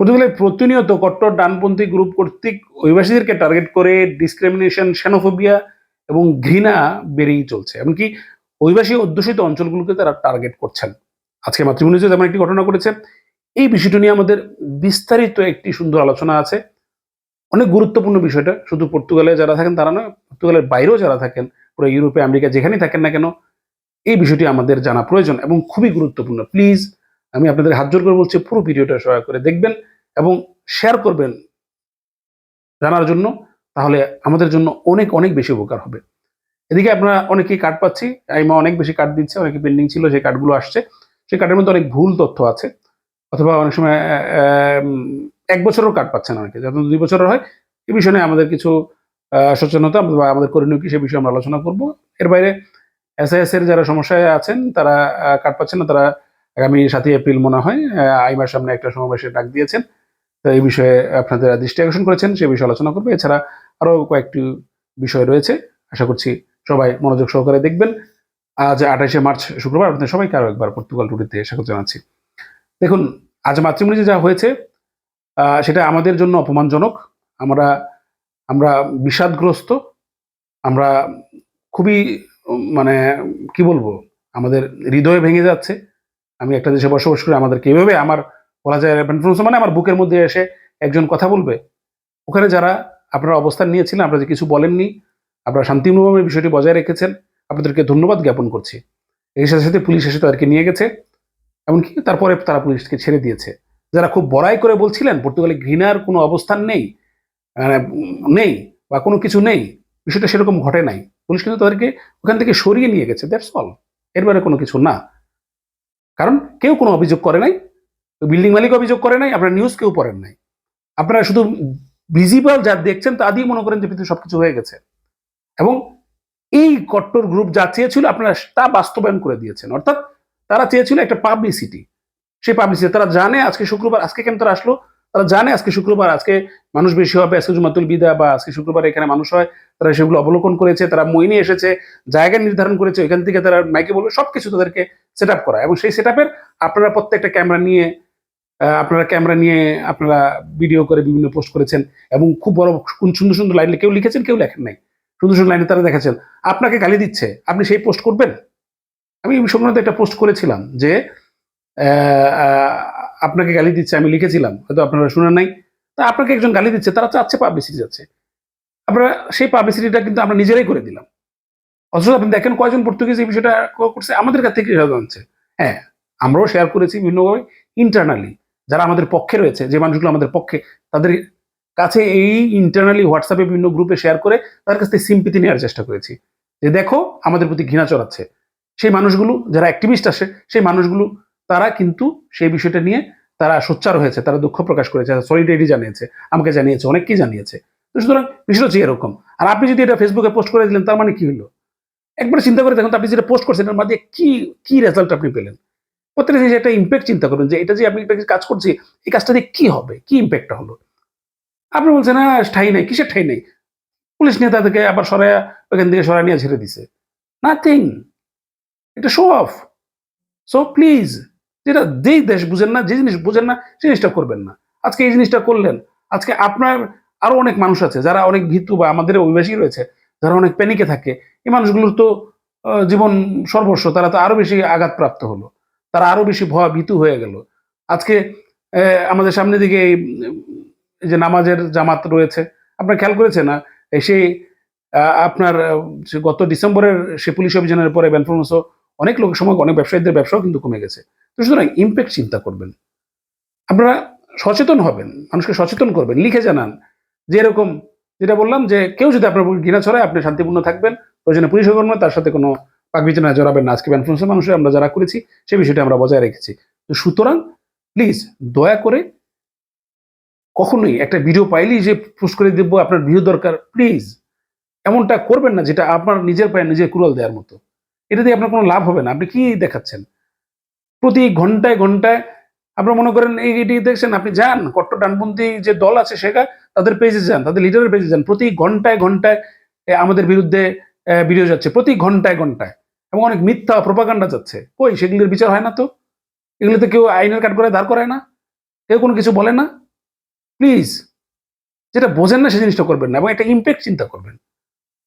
পর্তুগালে প্রতিনিয়ত কট্টর ডানপন্থী গ্রুপ কর্তৃক অভিবাসীদেরকে টার্গেট করে ডিসক্রিমিনেশন xenophobia এবং ঘৃণা বেড়েই চলছে। এমনকি অভিবাসী অধ্যুষিত অঞ্চলগুলোকে তারা টার্গেট করছেন। আজকে মাতৃভূমিতে যেমন একটি ঘটনা ঘটেছে, এই বিষয়টা নিয়ে আমাদের বিস্তারিত একটি সুন্দর আলোচনা আছে। অনেক গুরুত্বপূর্ণ বিষয়টা, শুধু পর্তুগালে যারা থাকেন তারা নয়, পর্তুগালের বাইরেও যারা থাকেন, পুরো ইউরোপে, আমেরিকা, যেখানেই থাকেন না কেন, এই বিষয়টি আমাদের জানা প্রয়োজন এবং খুবই গুরুত্বপূর্ণ। প্লিজ, আমি আপনাদের হাত জোর করে বলছি, পুরো ভিডিওটা সহায় করে দেখবেন। এবং শেয়ার করবেন জানার জন্য, তাহলে আমাদের জন্য অনেক অনেক বেশি উপকার হবে। এদিকে আমরা অনেকেই কার্ড পাচ্ছি আইমা অনেক বেশি কার্ড দিচ্ছে, অনেকে পেন্ডিং ছিল সেই কার্ডগুলো আসছে। সেই কার্ডের মধ্যে অনেক ভুল তথ্য আছে, অথবা অনেক সময় এক বছরের কার্ড পাচ্ছেন অনেকে। যত দুই বছরের হয় এই বিষয়ে আমাদের কিছু সচেতনতা বা আমাদের করণীয় কি সে বিষয়ে আমরা আলোচনা করব। এর বাইরে এস এর যারা সমস্যায় আছেন, তারা কার্ড পাচ্ছেন না, তারা আগামী সাতই এপ্রিল মনে হয় আইমার সামনে একটা সমাবেশে ডাক দিয়েছেন। এই বিষয়ে আপনাদের দৃষ্টি আকর্ষণ করেছেন, সে বিষয়ে আলোচনা করবে। এছাড়া আরও কয়েকটি বিষয় রয়েছে, আশা করছি সবাই মনোযোগ সহকারে দেখবেন। আজ আঠাশে মার্চ শুক্রবার, আপনাদের সবাইকে আরও একবার পর্তুগাল টুটিতে স্বাগত জানাচ্ছি। দেখুন, আজ মাতৃমণিতে যা হয়েছে সেটা আমাদের জন্য অপমানজনক। আমরা আমরা বিষাদগ্রস্ত, আমরা খুবই মানে কি বলব, আমাদের হৃদয় ভেঙে যাচ্ছে। আমি একটা দেশে বসবাস করি, আমাদেরকে এইভাবে আমার বলা যায় মানে আমার বুকের মধ্যে এসে একজন কথা বলবে। ওখানে যারা আপনারা অবস্থান নিয়েছিলেন, আপনারা যে কিছু বলেননি, আপনারা শান্তিপূর্ণভাবে বিষয়টি বজায় রেখেছেন, আপনাদেরকে ধন্যবাদ জ্ঞাপন করছি। এর সাথে সাথে পুলিশ এসে তাদেরকে নিয়ে গেছে, এমনকি তারপরে তারা পুলিশকে ছেড়ে দিয়েছে। যারা খুব বড়াই করে বলছিলেন, পর্তুগালে ঘৃণার কোনো অবস্থান নেই মানে নেই বা কোনো কিছু নেই, বিষয়টা সেরকম ঘটে নাই। পুলিশ কিন্তু তাদেরকে ওখান থেকে সরিয়ে নিয়ে গেছে দ্যাটস অল এর বাইরে কোনো কিছু না। কারণ কেউ কোনো অভিযোগ করে নাই বিল্ডিং মালিক অভিযোগ করে নাই, আপনার নিউজ কেউ পড়েন নাই। আপনারা শুধু ভিজিবল যা দেখছেন তা দিয়ে মনে করেন যে পৃথিবী সবকিছু হয়ে গেছে। এবং এই কট্টর গ্রুপ যা চেয়েছিল, আপনারা তা বাস্তবায়ন করে দিয়েছেন। অর্থাৎ তারা চেয়েছিল একটা পাবলিসিটি সেই পাবলিসিটি তারা জানে আজকে শুক্রবার, আজকে কেন তারা আসলো? তারা জানে আজকে শুক্রবার, আজকে মানুষ বেশি হবে, আজকে জুমাতুল বিদা বা আজকে শুক্রবার এখানে মানুষ হয়, তারা সেগুলো অবলোকন করেছে, তারা মইনে এসেছে, জায়গা নির্ধারণ করেছে, ওইখান থেকে তারা মাইকে বলবে, সবকিছু তাদেরকে সেট করা। এবং সেই সেট আপনারা প্রত্যেকটা ক্যামেরা নিয়ে আপনারা ক্যামেরা নিয়ে আপনারা ভিডিও করে বিভিন্ন পোস্ট করেছেন এবং খুব বড় কোন সুন্দর সুন্দর লাইন কেউ লিখেছেন, কেউ লেখেন নাই। সুন্দর সুন্দর লাইনে তারা দেখাচ্ছেন। আপনাকে গালি দিচ্ছে। আপনি সেই পোস্ট করবেন? আমি সংক্রান্ত একটা পোস্ট করেছিলাম যে আপনাকে গালি দিচ্ছে, আমি লিখেছিলাম। হয়তো আপনারা শুনেন নাই। তা আপনাকে একজন গালি দিচ্ছে, তারা চাচ্ছে পাবলিসিটি যাচ্ছে। আপনারা সেই পাবলিসিটিটা কিন্তু আমরা নিজেরাই করে দিলাম। অথচ আপনি দেখেন কয়জন পর্তুগিজ এই বিষয়টা করছে? আমাদের কাছ থেকে জানছে হ্যাঁ আমরাও শেয়ার করেছি বিভিন্নভাবে ইন্টারনালি যারা আমাদের পক্ষে রয়েছে, যে মানুষগুলো আমাদের পক্ষে, তাদের কাছে এই ইন্টারনালি হোয়াটসঅ্যাপে বিভিন্ন গ্রুপে শেয়ার করে তার কাছ থেকে সিম্পিতি নেওয়ার চেষ্টা করেছি। যে দেখো, আমাদের প্রতি ঘৃণা চড়াচ্ছে। সেই মানুষগুলো, যারা অ্যাক্টিভিস্ট আসে, সেই মানুষগুলো, তারা কিন্তু সেই বিষয়টা নিয়ে তারা সোচ্চার হয়েছে, তারা দুঃখ প্রকাশ করেছে সলিডারিটি জানিয়েছে, আমাকে জানিয়েছে, অনেককেই জানিয়েছে। তো সুতরাং বিষয়টা হচ্ছে এরকম। আর আপনি যদি এটা ফেসবুকে পোস্ট করে দিলেন, তার মানে কি হলো? একবার চিন্তা করে দেখুন আপনি যেটা পোস্ট করছেন, এর মধ্যে কি কি রেজাল্ট আপনি পেলেন? প্রত্যেকটা জিনিস একটা ইম্প্যাক্ট চিন্তা করবেন যে এটা যে আপনি একটা কাজ করছি, এই কাজটা দিয়ে কি হবে? কি ইম্প্যাক্টটা হলো? আপনি বলছেন না ঠাই নেই, কিসের ঠাই নেই? পুলিশ নিয়ে তাদেরকে আবার সরাই ওইখান থেকে সরাই নিয়ে ছেড়ে দিছে। নাথিং এটা শো অফ সো প্লিজ যেটা যেই দেশ বুঝেন না, যে জিনিস বুঝেন না, সেই জিনিসটা করবেন না। আজকে এই জিনিসটা করলেন, আজকে আপনার আরও অনেক মানুষ আছে, যারা অনেক ভীতু বা আমাদের অভিবাসী রয়েছে, যারা অনেক প্যানিকে থাকে। এই মানুষগুলোর তো জীবন সর্বস্ব, তারা তো আরও বেশি আঘাতপ্রাপ্ত হলো। তারা আরও বেশি ভয় ভীতু হয়ে গেল। আজকে আমাদের সামনে দিকে এই যে নামাজের জামাত রয়েছে, আপনার খেয়াল করেছেন না? সেই আপনার গত ডিসেম্বরের সে পুলিশ অভিযানের পরে ব্যানফরমসও অনেক লোকের সময় অনেক ব্যবসায়ীদের ব্যবসাও কিন্তু কমে গেছে। তো সুতরাং ইম্প্যাক্ট চিন্তা করবেন। আপনারা সচেতন হবেন, মানুষকে সচেতন করবেন, লিখে জানান। যে এরকম, যেটা বললাম যে কেউ যদি আপনার ঘৃণা ছড়ায়, আপনি শান্তিপূর্ণ থাকবেন, প্রয়োজনে পুলিশ করবেন তার সাথে কোনো পাক বিচনায় জড়াবেন না। আজকে ইনফ্লুয়েন্সার মানুষের আমরা যারা করেছি, সেই বিষয়টা আমরা বজায় রেখেছি। তো সুতরাং প্লিজ দয়া করে কখনোই একটা ভিডিও পাইলেই যে পোস্ট করে দেবো, আপনার ভিউ দরকার প্লিজ এমনটা করবেন না যেটা আপনার নিজের পায়ে নিজের কুড়াল দেওয়ার মতো। এটা দিয়ে আপনার কোনো লাভ হবে না। আপনি কি দেখাচ্ছেন? প্রতি ঘন্টায় ঘন্টায় আপনার মনে করেন, এই এটি দেখছেন, আপনি যান, কট্টর ডানপন্থী যে দল আছে সেটা, তাদের পেজে যান, তাদের লিডারের পেজে যান। প্রতি ঘন্টায় ঘন্টায় আমাদের বিরুদ্ধে ভিডিও যাচ্ছে। প্রতি ঘন্টায় ঘন্টায়। এবং অনেক মিথ্যা প্রপাগান্ডা যাচ্ছে। কই, সেগুলির বিচার হয় না তো? এগুলিতে কেউ আইনের কাঠ করে দাঁড় করায় না? কেউ কোনো কিছু বলে না? প্লিজ যেটা বোঝেন না সে জিনিসটা করবেন না এবং একটা ইম্প্যাক্ট চিন্তা করবেন।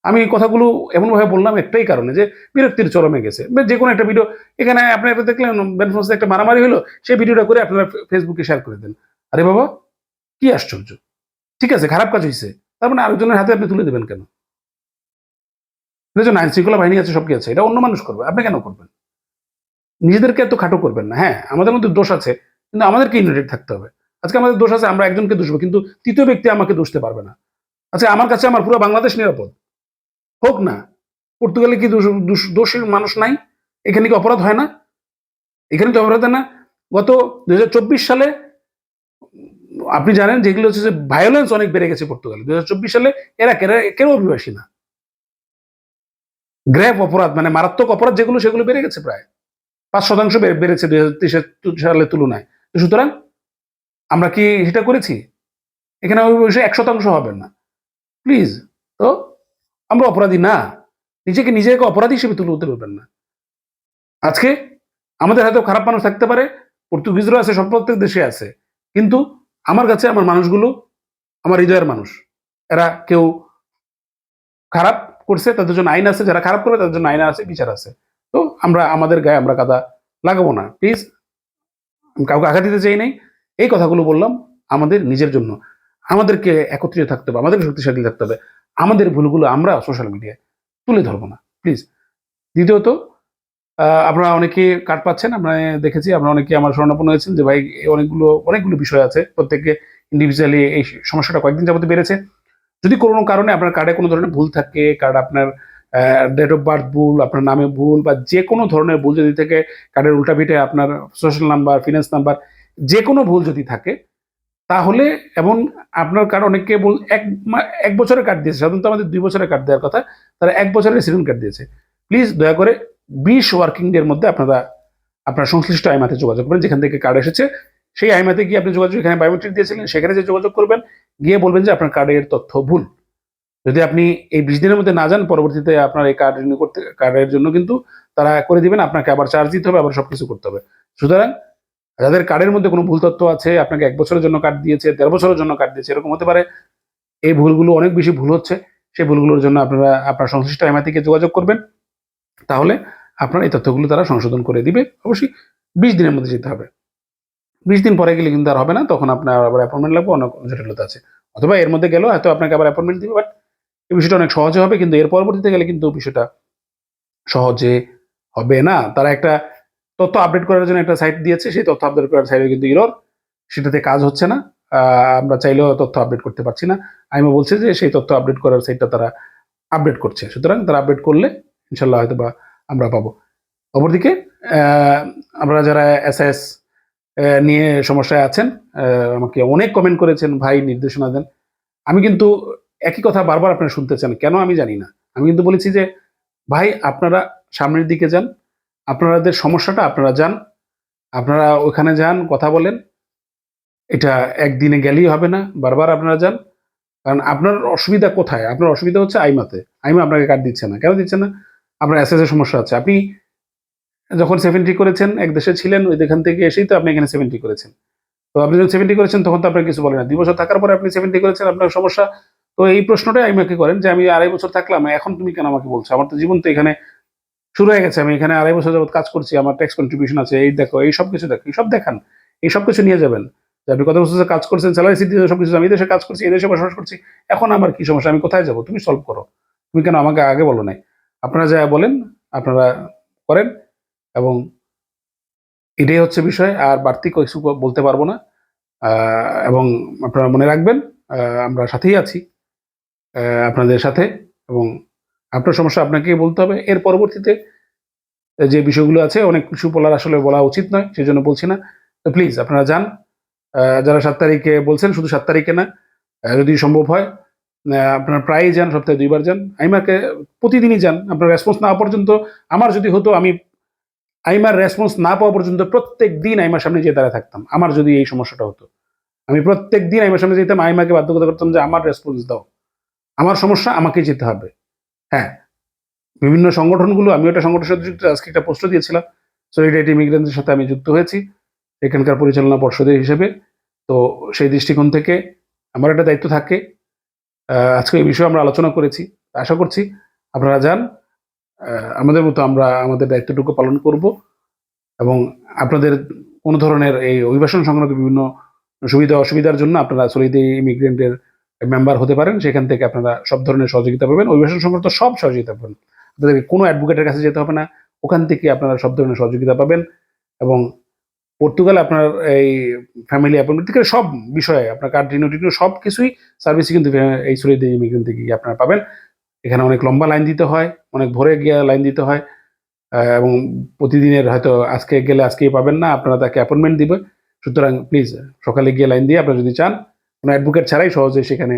আমি এই কথাগুলো এমনভাবে বললাম একটাই কারণে যে, বিরক্তির চরমে গেছে। যে কোনো একটা ভিডিও এখানে আপনি দেখলেন বেনফোর্সে একটা মারামারি হলো, সেই ভিডিওটা করে আপনারা ফেসবুকে শেয়ার করে দেন। আরে বাবা, কি আশ্চর্য। ঠিক আছে, খারাপ কাজ হয়েছে তার মানে আরেকজনের হাতে আপনি তুলে দেবেন কেন? যে আইন শৃঙ্খলা বাহিনী আছে, সব কি আছে? এটা অন্য মানুষ করবে, আপনি কেন করবেন? নিজেদেরকে এত খাটো করবেন না। হ্যাঁ আমাদের মধ্যে দোষ আছে, কিন্তু আমাদেরকে ইউনাইটেড থাকতে হবে। আজকে আমাদের দোষ আছে, আমরা একজনকে দোষবো, কিন্তু তৃতীয় ব্যক্তি আমাকে দোষতে পারবে না। আচ্ছা আমার কাছে আমার পুরো বাংলাদেশ নিরাপদ। হোক না, পর্তুগালে কি দোষ- দোষ- মানুষ নাই? এখানে কি অপরাধ হয় না? এখানে তো অপরাধ হয় না। গত দুই হাজার চব্বিশ সালে, আপনি জানেন যেগুলো হচ্ছে যে ভায়োলেন্স অনেক বেড়ে গেছে পর্তুগালে। দুই হাজার চব্বিশ সালে এরা কেন কেন অভিবাসী না। গ্র্যাপ অপরাধ মানে মারাত্মক অপরাধ, যেগুলো, সেগুলো বেড়ে গেছে প্রায়। পাঁচ শতাংশ বেড়েছে দুই হাজার সালের তুলনায়। সুতরাং আমরা কি সেটা করেছি? এখানে এক শতাংশ হবেন না। প্লিজ, তো আমরা অপরাধী না। নিজেকে নিজেকে অপরাধী হিসেবে তুলে উঠতে পারবেন না। আজকে আমাদের হয়তো খারাপ মানুষ থাকতে পারে, পর্তুগিজরা আছে, সব প্রত্যেক দেশে আছে। কিন্তু আমার কাছে, আমার মানুষগুলো, আমার হৃদয়ের মানুষ, এরা কেউ খারাপ করছে, তাদের জন্য আইন আছে, যারা খারাপ করবে তাদের জন্য আইন আছে, বিচার আছে। তো আমরা, আমাদের গায়ে আমরা কাদা লাগাবো না। প্লিজ কাউকে আঘাত দিতে চাই নাই। এই কথাগুলো বললাম আমাদের নিজের জন্য। আমাদেরকে একত্রিত থাকতে হবে আমাদের শক্তিশালী থাকতে হবে। আমাদের ভুলগুলো আমরা সোশ্যাল মিডিয়ায় তুলে ধরবো না। প্লিজ দ্বিতীয়ত আপনারা অনেকে কাট পাচ্ছেন, আমরা দেখেছি আমরা অনেকে আমার স্মরণাপন্ন হয়েছেন যে ভাই অনেকগুলো অনেকগুলো বিষয় আছে। প্রত্যেককে ইন্ডিভিজুয়ালি এই সমস্যাটা কয়েকদিন যাবতে বেড়েছে। যদি কোনো কারণে আপনার কার্ডে কোনো ধরনের ভুল থাকে কার্ড আপনার ডেট অফ বার্থ ভুল, আপনার নামে ভুল বা যে কোনো ধরনের ভুল যদি থাকে কার্ডের উল্টা পিঠে আপনার সোশ্যাল নাম্বার ফিনান্স নাম্বার যে কোনো ভুল যদি থাকে, তাহলে এবং আপনার কার্ড অনেককে বল, এক এক বছরের কার্ড দিয়েছে, সাধারণত আমাদের দুই বছরের কার্ড দেওয়ার কথা, তারা এক বছরের রেসিডেন্ট কার্ড দিয়েছে। প্লিজ দয়া করে বিশ ওয়ার্কিং ডে এর মধ্যে আপনারা, আপনার সংশ্লিষ্ট আইমাতে যোগাযোগ করবেন যেখান থেকে কার্ড এসেছে, সেই আইমাতে গিয়ে আপনি যোগাযোগ, এখানে বায়োমেট্রিক দিয়েছিলেন, সেখানে যে যোগাযোগ করবেন গিয়ে বলবেন যে আপনার কার্ডের তথ্য ভুল। যদি আপনি এই বিশ দিনের মধ্যে না যান, পরবর্তীতে আপনার এই কার্ড রিনিউ করতে কার্ডের জন্য কিন্তু তারা করে দিবেন, আপনাকে আবার চার্জ দিতে হবে, আবার সবকিছু করতে হবে। সুতরাং যাদের কার্ডের মধ্যে কোনো ভুল তথ্য আছে, আপনাকে এক বছরের জন্য কার্ড দিয়েছে, দেড় বছরের জন্য কার্ড দিয়েছে, এরকম হতে পারে। এই ভুলগুলো অনেক বেশি ভুল হচ্ছে, সেই ভুলগুলোর জন্য আপনারা, আপনার সংশ্লিষ্ট এমআইটিকে যোগাযোগ করবেন। তাহলে আপনার এই তথ্যগুলো তারা সংশোধন করে দিবে। অবশ্যই বিশ দিনের মধ্যে যেতে হবে। বিশ দিন পরে গেলে কিন্তু আর হবে না, তখন আপনার আবার অ্যাপয়েন্টমেন্ট লাগবে অনেক জটিলতা আছে। অথবা এর মধ্যে গেলেও হয়তো আপনাকে আবার অ্যাপয়েন্টমেন্ট দিবে বাট এই বিষয়টা অনেক সহজে হবে, কিন্তু এর পরবর্তীতে গেলে কিন্তু বিষয়টা সহজে হবে না। তারা একটা তথ্য আপডেট করার জন্য একটা সাইট দিয়েছে, সেই তথ্য আপডেট করার সাইটে কিন্তু ইরোর সেটাতে কাজ হচ্ছে না। আমরা চাইলেও তথ্য আপডেট করতে পারছি না। আইমা বলছে যে সেই তথ্য আপডেট করার সাইটটা তারা আপডেট করছে। সুতরাং তারা আপডেট করলে ইনশাল্লাহ হয়তো বা আমরা পাবো। অপরদিকে আমরা যারা এস এস নিয়ে সমস্যায় আছেন। আমাকে অনেক কমেন্ট করেছেন, ভাই নির্দেশনা দেন। আমি কিন্তু একই কথা বারবার আপনারা শুনতে চান, কেন আমি জানি না। আমি কিন্তু বলেছি যে, ভাই আপনারা সামনের দিকে যান আপনাদের সমস্যাটা আপনারা যান, আপনারা ওখানে যান, কথা বলেন। এটা একদিনে গেলেই হবে না, বারবার আপনারা যান। কারণ আপনার অসুবিধা কোথায়? আপনার অসুবিধা হচ্ছে আইমাতে। আইমা আপনাকে কার্ড দিচ্ছে না। কেন দিচ্ছে না? আপনার এর সমস্যা আছে। আপনি যখন সেভেন্টি করেছেন, এক দেশে ছিলেন, ওই দেখান থেকে এসেই তো আপনি এখানে সেভেন্টি করেছেন। তো আপনি যখন সেভেন্টি করেছেন, তখন তো আপনার কিছু বলে না। দুই বছর থাকার পরে আপনি সেভেন্টি করেছেন, আপনার সমস্যা। তো এই প্রশ্নটাই আমাকে করেন যে, আমি আড়াই বছর থাকলাম, এখন তুমি কেন আমাকে বলছো? আমার তো জীবন তো এখানে শুরু হয়ে গেছে, আমি এখানে আড়াই বছর যাবত কাজ করছি, আমার ট্যাক্স কন্ট্রিবিউশন আছে, এই দেখো, এই সব কিছু দেখো, এই সব দেখান, এই সব কিছু নিয়ে যাবেন। যে আপনি কত বছর কাজ করছেন স্যালারি সিটি সব কিছু, আমি দেশে কাজ করছি, এই দেশে বসবাস করছি, এখন আমার কি সমস্যা? আমি কোথায় যাব? তুমি সলভ করো। তুমি কেন আমাকে আগে বলো নাই? আপনারা যা বলেন, আপনারা করেন। এবং এটাই হচ্ছে বিষয়, আর বাড়তি কিছু বলতে পারব না। এবং আপনারা মনে রাখবেন আমরা সাথেই আছি আপনাদের সাথে, এবং আপনার সমস্যা আপনাকেই বলতে হবে। এর পরবর্তীতে যে বিষয়গুলো আছে, অনেক কিছু বলার আসলে বলা উচিত নয় সেই জন্য বলছি না। তো প্লিজ আপনারা যান। যারা সাত তারিখে বলছেন, শুধু সাত তারিখে না যদি সম্ভব হয় আপনারা প্রায়ই যান, সপ্তাহে দুইবার যান। আইমাকে প্রতিদিনই যান, আপনার রেসপন্স না পর্যন্ত আমার যদি হতো, আমি আইমার রেসপন্স না পাওয়া পর্যন্ত প্রত্যেক দিন আইমার সামনে যেয়ে দাঁড়ায় থাকতাম। আমার যদি এই সমস্যাটা হতো। আমি প্রত্যেক দিন আইমার সামনে যেতাম, আইমাকে বাধ্যকতা করতাম যে আমার রেসপন্স দাও। আমার সমস্যা, আমাকে যেতে হবে। হ্যাঁ বিভিন্ন সংগঠনগুলো আমি একটা সংগঠনের সাথে যুক্ত, আজকে একটা পোস্ট দিয়েছিলাম। সলিডারিটি ইমিগ্রেন্টদের সাথে আমি যুক্ত হয়েছি। এখানকার পরিচালনা পর্ষদের হিসেবে। তো, সেই দৃষ্টিকোণ থেকে আমার একটা দায়িত্ব থাকে। আজকে এই বিষয়ে আমরা আলোচনা করেছি। আশা করছি আপনারা যান আমাদের মতো আমরা আমাদের দায়িত্বটুকু পালন করব এবং আপনাদের কোনো ধরনের এই অভিবাসন সংক্রান্ত বিভিন্ন সুবিধা অসুবিধার জন্য আপনারা সলিদি ইমিগ্রেন্টের মেম্বার হতে পারেন, সেখান থেকে আপনারা সব ধরনের সহযোগিতা পাবেন, অভিবাসন সংক্রান্ত সব সহযোগিতা পাবেন। আপনাদেরকে কোনো অ্যাডভোকেটের কাছে যেতে হবে না, ওখান থেকে আপনারা সব ধরনের সহযোগিতা পাবেন এবং পর্তুগালে আপনার এই ফ্যামিলি অ্যাপয়েন্টমেন্ট থেকে সব বিষয়ে আপনার কার্ড রিনোটিনো সব কিছুই সার্ভিস কিন্তু এই সলিদি ইমিগ্রেন্ট থেকে আপনারা পাবেন। এখানে অনেক লম্বা লাইন দিতে হয়, অনেক ভোরে গিয়ে লাইন দিতে হয় এবং প্রতিদিনের হয়তো আজকে গেলে আজকেই পাবেন না, আপনারা তাকে অ্যাপয়েন্টমেন্ট দিবে। সুতরাং প্লিজ সকালে গিয়ে লাইন দিয়ে আপনারা যদি চান, কোনো অ্যাডভোকেট ছাড়াই সহজে সেখানে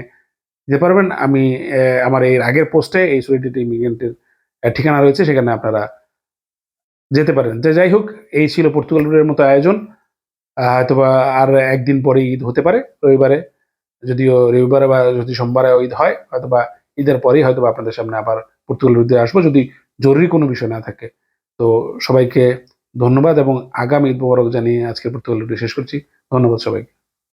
যেতে পারবেন। আমি আমার এর আগের পোস্টে এই সলিডিটি ইমিগ্রেন্টের ঠিকানা রয়েছে, সেখানে আপনারা যেতে পারেন। যে যাই হোক, এই ছিল পর্তুগাল মতো আয়োজন। হয়তোবা আর একদিন পরে ঈদ হতে পারে, রবিবারে, যদিও রবিবারে বা যদি সোমবারে ঈদ হয়, হয়তোবা ঈদের পরেই হয়তো আপনাদের সামনে আবার পর্তুগালের উদ্দেশ্যে আসব যদি জরুরি কোনো বিষয় না থাকে। তো সবাইকে ধন্যবাদ এবং আগামী ঈদ মোবারক জানিয়ে আজকে পর্তুগাল শেষ করছি। ধন্যবাদ সবাইকে।